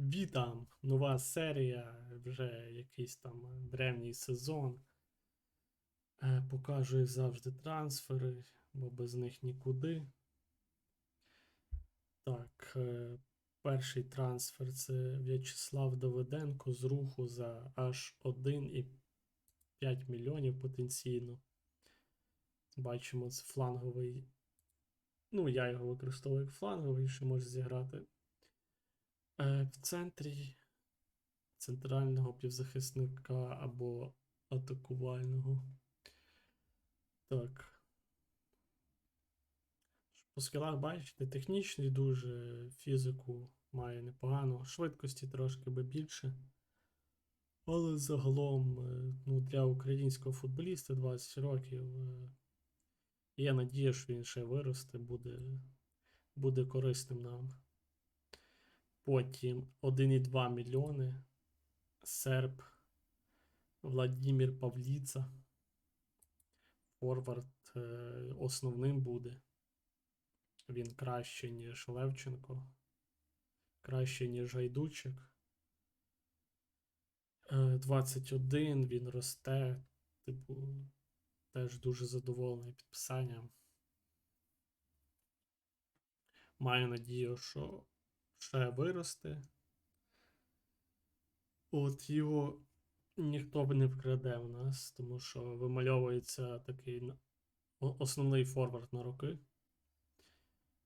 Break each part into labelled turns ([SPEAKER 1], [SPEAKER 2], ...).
[SPEAKER 1] Вітам! Нова серія, вже якийсь там древній сезон. Е, Покажу як завжди трансфери, бо без них нікуди. Так, е, перший трансфер це В'ячеслав Давиденко з руху за аж 1,5 мільйонів потенційно. Бачимо, це фланговий. Ну, я його використовую як фланговий, що може зіграти. Е, В центрі центрального півзахисника або атакувального. Так. По скілах, бачите, технічний дуже, фізику має непогано, швидкості трошки би більше. Але загалом, е, ну, для українського футболіста 20 років. е, Є надія, що він ще виросте, буде, буде корисним нам. Потім 1,2 мільйони. Серб Владимир Павліца. Форвард е, основним буде. Він краще, ніж Левченко. Краще, ніж Гайдучик. Е, 21 він росте. Типу, теж дуже задоволений підписанням. Маю надію, що ще виросте. От його ніхто б не вкраде в нас, тому що вимальовується такий основний форвард на роки.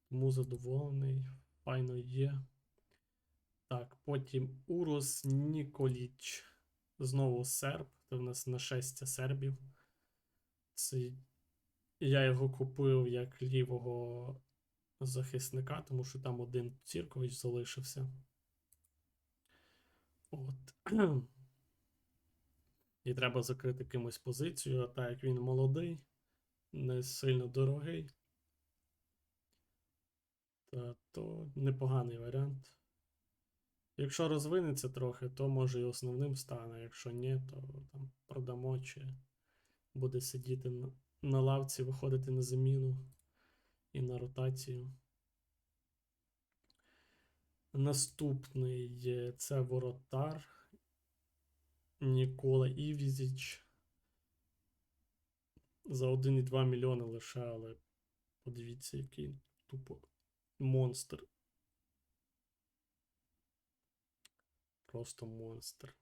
[SPEAKER 1] Тому задоволений, файно є. Так, потім Урос Ніколіч. Знову серб. Це в нас нашестя сербів. Це... Я його купив як лівого захисника, тому що там один Ціркович залишився. От. І треба закрити кимось позицію, а так як він молодий, не сильно дорогий. Та, то непоганий варіант. Якщо розвинеться трохи, то може і основним стане. Якщо ні, то там продамо чи буде сидіти на, на лавці, виходити на заміну і на ротацію. Наступний це воротар Нікола Івізіч. За 1,2 мільйони лише, але подивіться, який тупо монстр. Просто монстр.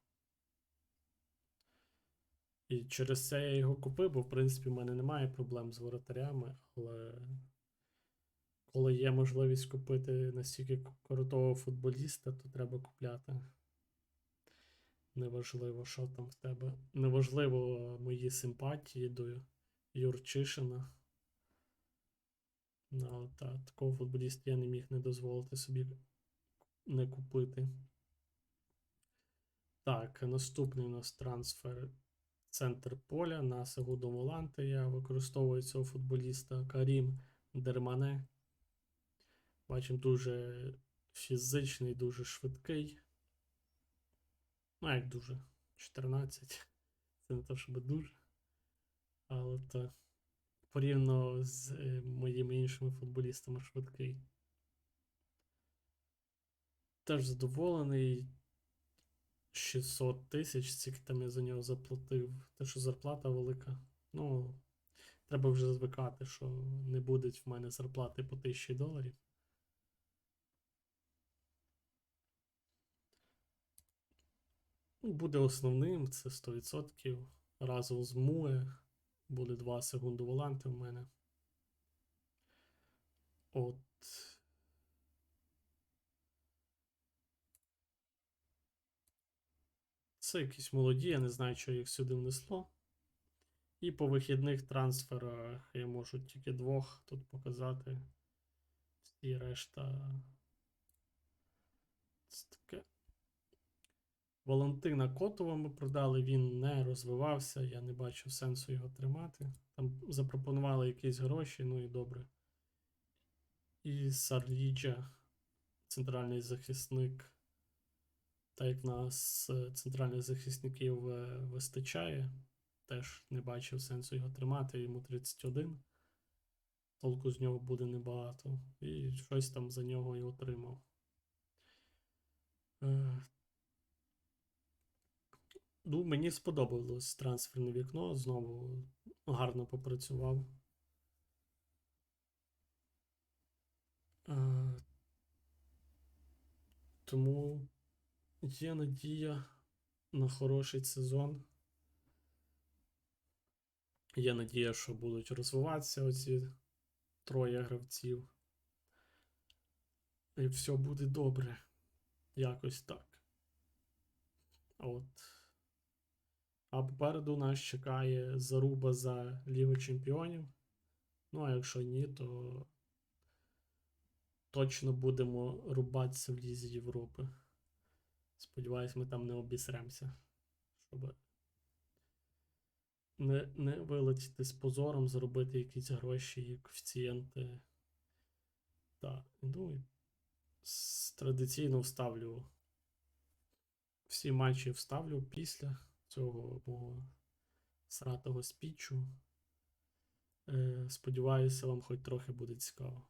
[SPEAKER 1] І через це я його купив, бо в принципі в мене немає проблем з воротарями, але коли є можливість купити настільки крутого футболіста, то треба купляти. Неважливо, що там в тебе. Неважливо мої симпатії до Юрчишина. Ну, але та, такого футболіста я не міг не дозволити собі не купити. Так, наступний у нас трансфер центр поля на Сегуду Воланте. Я використовую цього футболіста Карім Дермане. Бачимо, дуже фізичний, дуже швидкий. Ну, як дуже. 14. Це не те, щоб дуже. Але то порівняно з е, моїми іншими футболістами швидкий. Теж задоволений. 600 тисяч, скільки там я за нього заплатив. Те, що зарплата велика. Ну, треба вже звикати, що не буде в мене зарплати по 1000 доларів. Ну, Буде основним, це 100%. Разом з Муе. Буде 2 секунди воланти в мене. От. Це якісь молоді, я не знаю, що їх сюди внесло. І по вихідних трансферах я можу тільки двох тут показати. Всі решта. Це таке. Валентина Котова ми продали, він не розвивався, я не бачив сенсу його тримати. Там запропонували якісь гроші, ну і добре. І Сарліджа, центральний захисник. Так як нас е, центральних захисників е, вистачає, теж не бачив сенсу його тримати, йому 31. Толку з нього буде небагато. І щось там за нього і отримав. Ну, мені сподобалось трансферне вікно. Знову гарно попрацював. Е, Тому є надія на хороший сезон. Є надія, що будуть розвиватися оці троє гравців. І все буде добре. Якось так. От. А попереду нас чекає заруба за Лігу Чемпіонів. Ну, а якщо ні, то точно будемо рубатися в Лізі Європи. Сподіваюсь, ми там не обісремося. Щоб не, не вилетіти з позором, заробити якісь гроші і коефіцієнти. Так, ну і традиційно вставлю. Всі матчі вставлю після цього мого сратого спічу. Е, сподіваюся, вам хоч трохи буде цікаво.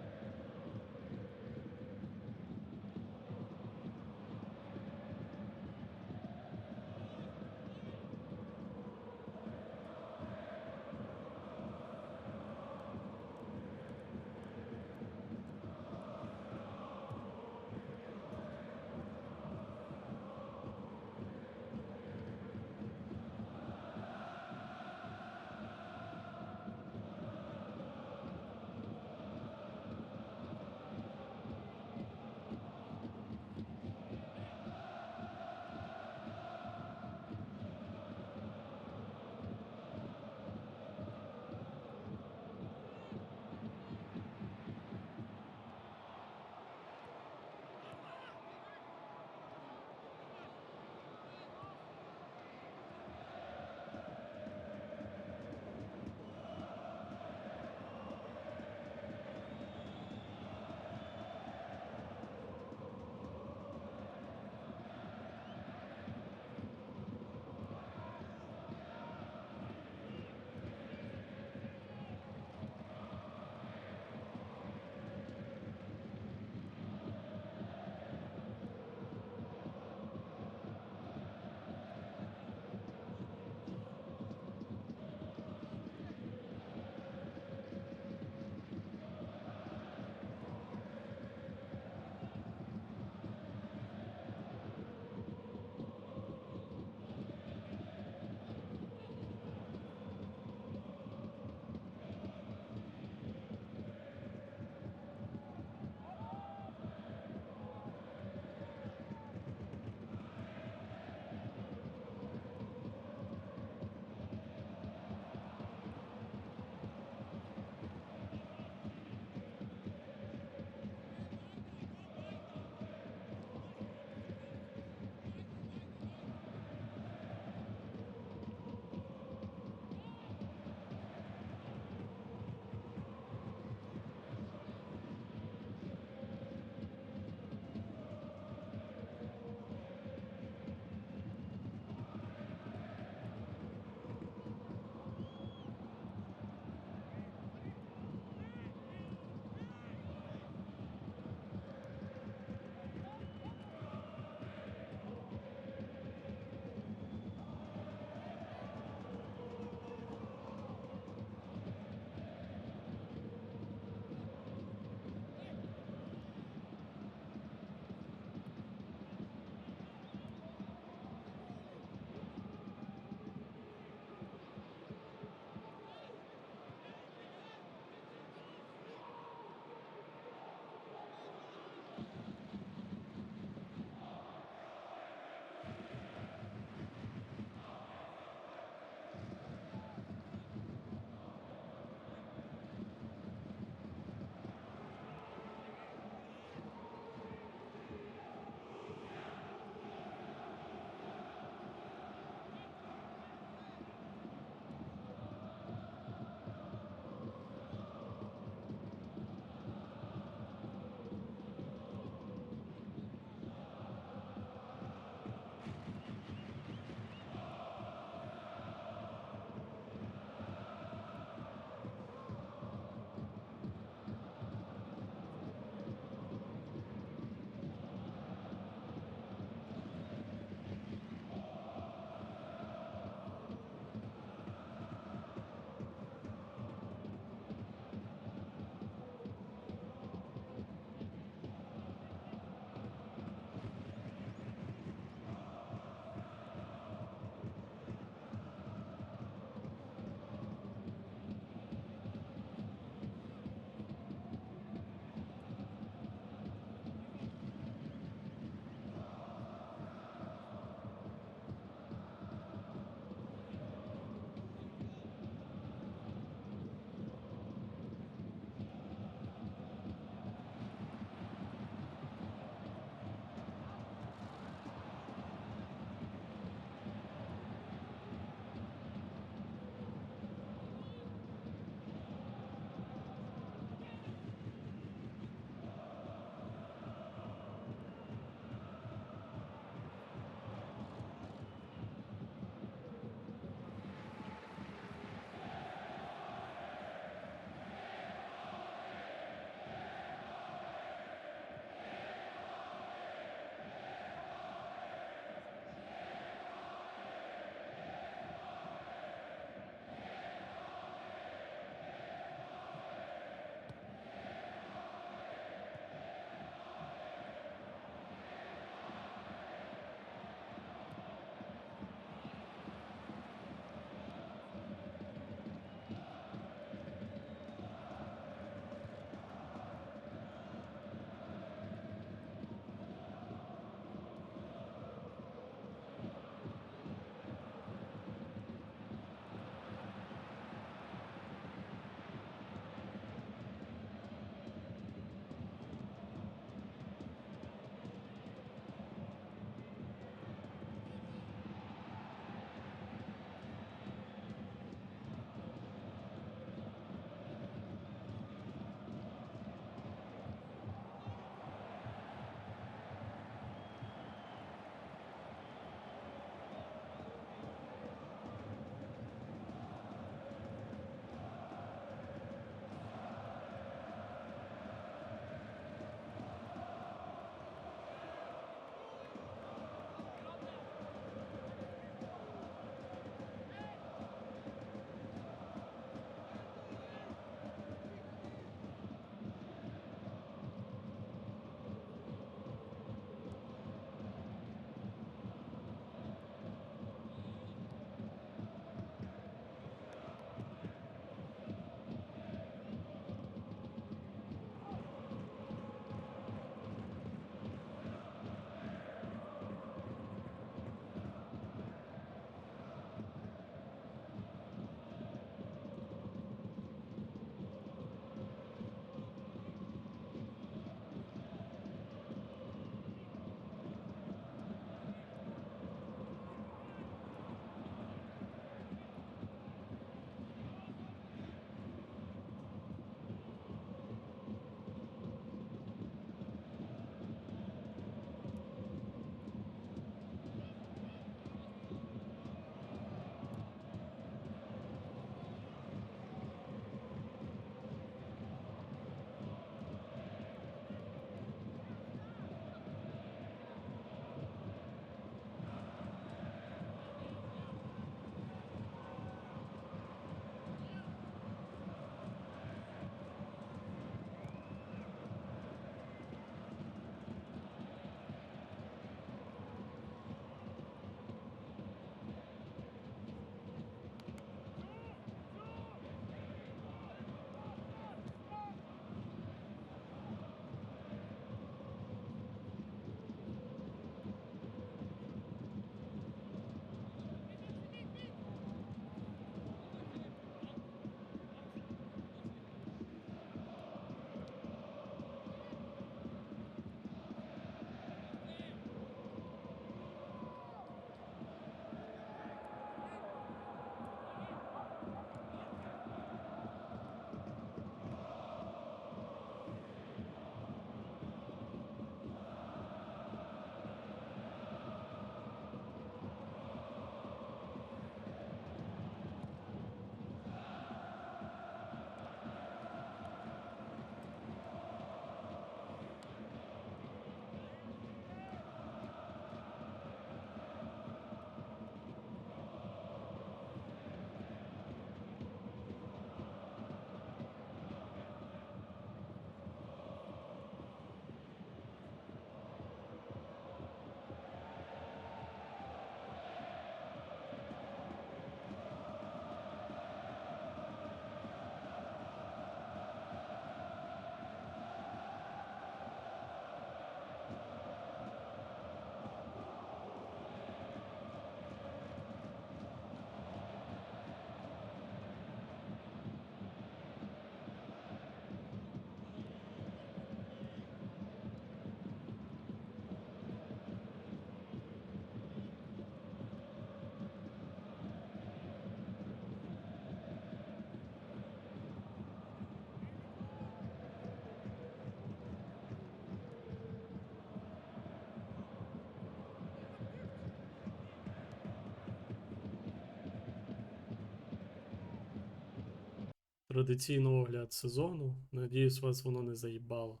[SPEAKER 1] Традиційний огляд сезону. Надіюсь, вас воно не заїбало.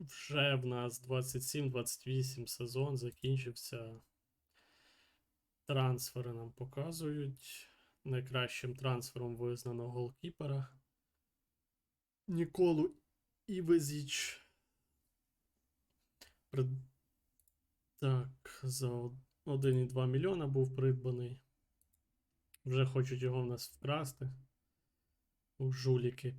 [SPEAKER 1] Вже в нас 27-28 сезон закінчився. Трансфери нам показують. Найкращим трансфером визнано голкіпера. Ніколу Івезіч. При- Так, за 1,2 мільйона був придбаний. Вже хочуть його в нас вкрасти. У жуліки.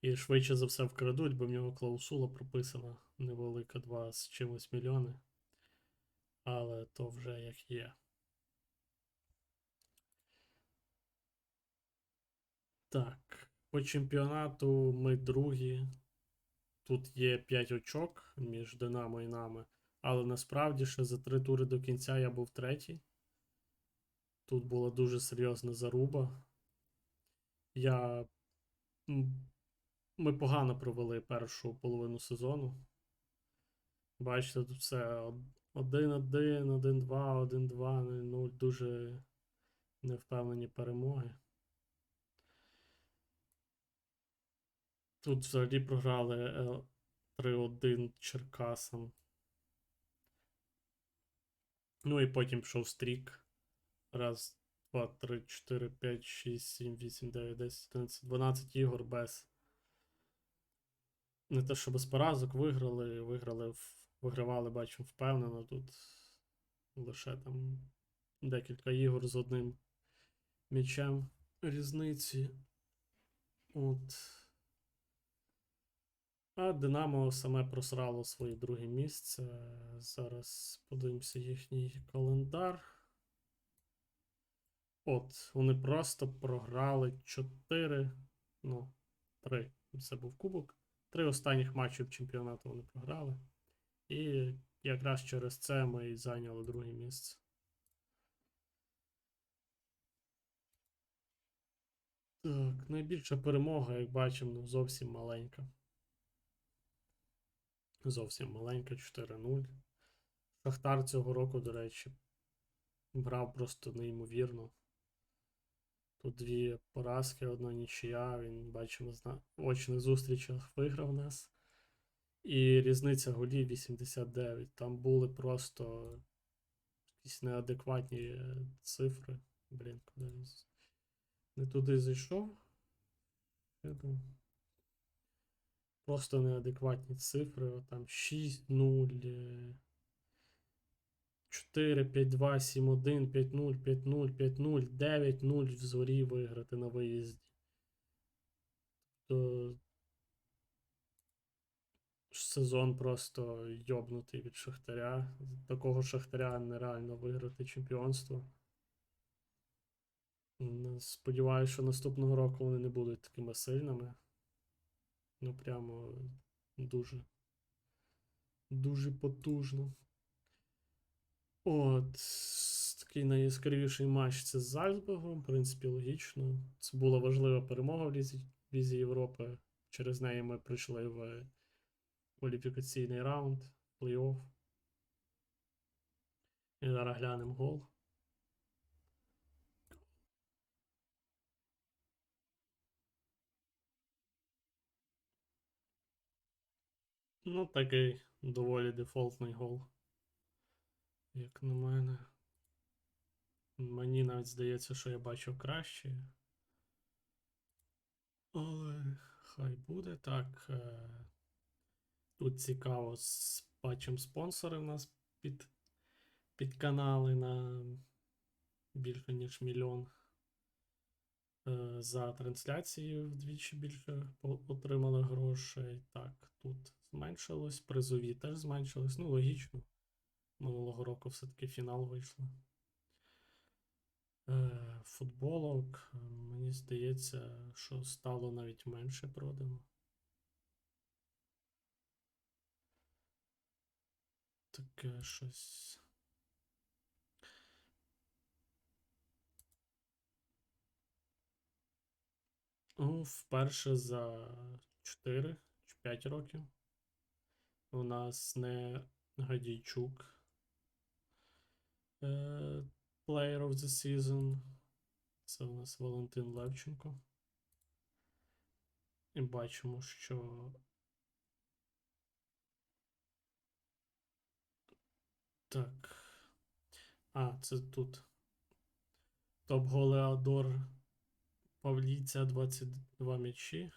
[SPEAKER 1] І швидше за все вкрадуть, бо в нього клаусула прописана невелика 2 з чимось мільйони. Але то вже як є. Так, по чемпіонату ми другі. Тут є 5 очок між Динамо і нами. Але насправді ще за три тури до кінця я був третій. Тут була дуже серйозна заруба. Я. Ми погано провели першу половину сезону. Бачите, тут все 1-1, 1-2, 1-2, 0 дуже невпевнені перемоги. Тут взагалі програли е, 3-1 Черкасам. Ну і потім пішов стрік. Раз, два, три, чотири, п'ять, шість, сім, вісім, дев'ять, десять, одинадцять, 12 ігор без. Не те, що без поразок виграли, виграли, вигравали, бачимо, впевнено. Тут лише там декілька ігор з одним м'ячем різниці. От. А Динамо саме просрало своє друге місце. Зараз подивимося їхній календар. От, вони просто програли 4, ну, 3. Це був кубок. Три останніх матчів чемпіонату вони програли. І якраз через це ми і зайняли друге місце. Так, найбільша перемога, як бачимо, ну, зовсім маленька. Зовсім маленька 4-0. Шахтар цього року, до речі, грав просто неймовірно. Тут дві поразки, одна нічия. Він, бачимо, на очних зустрічах виграв нас. І різниця голів 89. Там були просто якісь неадекватні цифри. Блін, куди він не туди зайшов. Просто неадекватні цифри. Там 6, 0, е, 4, 5, 2, 7, 1, 5, 0, 5, 0, 5, 0, 9, 0 в зорі виграти на виїзді. То сезон просто йобнутий від Шахтаря. Такого Шахтаря нереально виграти чемпіонство. Сподіваюся, що наступного року вони не будуть такими сильними. Ну, прямо дуже. Дуже потужно. От, такий найяскравіший матч це з Зальцбургом, в принципі, логічно. Це була важлива перемога в Лізі, Лізі Європи. Через неї ми прийшли в кваліфікаційний раунд, плей-офф. І зараз глянемо гол. Ну, такий доволі дефолтний гол. Як на мене. Мені навіть здається, що я бачив краще. Але хай буде так. е, Тут цікаво, бачимо спонсори в нас під, під канали на більше ніж мільйон. Е, За трансляції вдвічі більше отримали грошей. Так, тут зменшилось, призові теж зменшились. Ну, логічно. Минулого року все-таки фінал вийшло. Е, Футболок, е, мені здається, що стало навіть менше продано. Таке щось. Ну, вперше за 4 чи 5 років. У нас не Гадійчук. Е, Player of the Season. Це у нас Валентин Левченко. І бачимо, що Так. А, це тут. Топ-голеадор Павліця 22 м'ячі.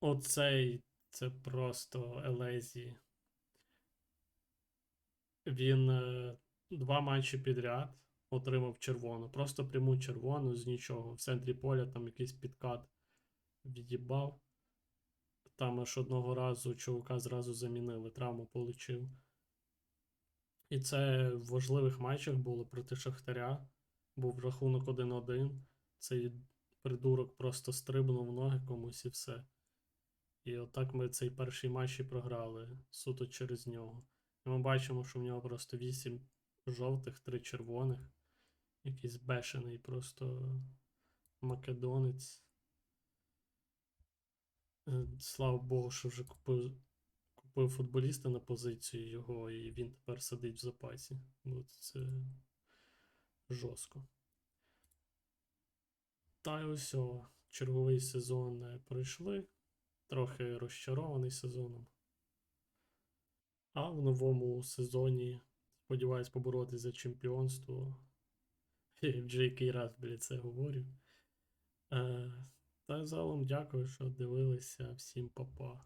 [SPEAKER 1] Оцей це просто Елезі. Він е, два матчі підряд отримав червону. Просто пряму червону з нічого. В центрі поля там якийсь підкат від'їбав. Там аж одного разу чувака зразу замінили, травму получив. І це в важливих матчах було проти Шахтаря. Був рахунок 1-1. Цей придурок просто стрибнув ноги комусь і все. І отак ми цей перший матч і програли суто через нього. І ми бачимо, що в нього просто 8 жовтих, 3 червоних. Якийсь бешений просто македонець. Е, Слава Богу, що вже купив, купив футболіста на позицію його, і він тепер сидить в запасі. Бо це жорстко. Та й ось черговий сезон е, пройшли. Трохи розчарований сезоном. А в новому сезоні сподіваюсь поборотися за чемпіонство. Я вже який раз, біля це говорю. Е, та загалом дякую, що дивилися. Всім па-па.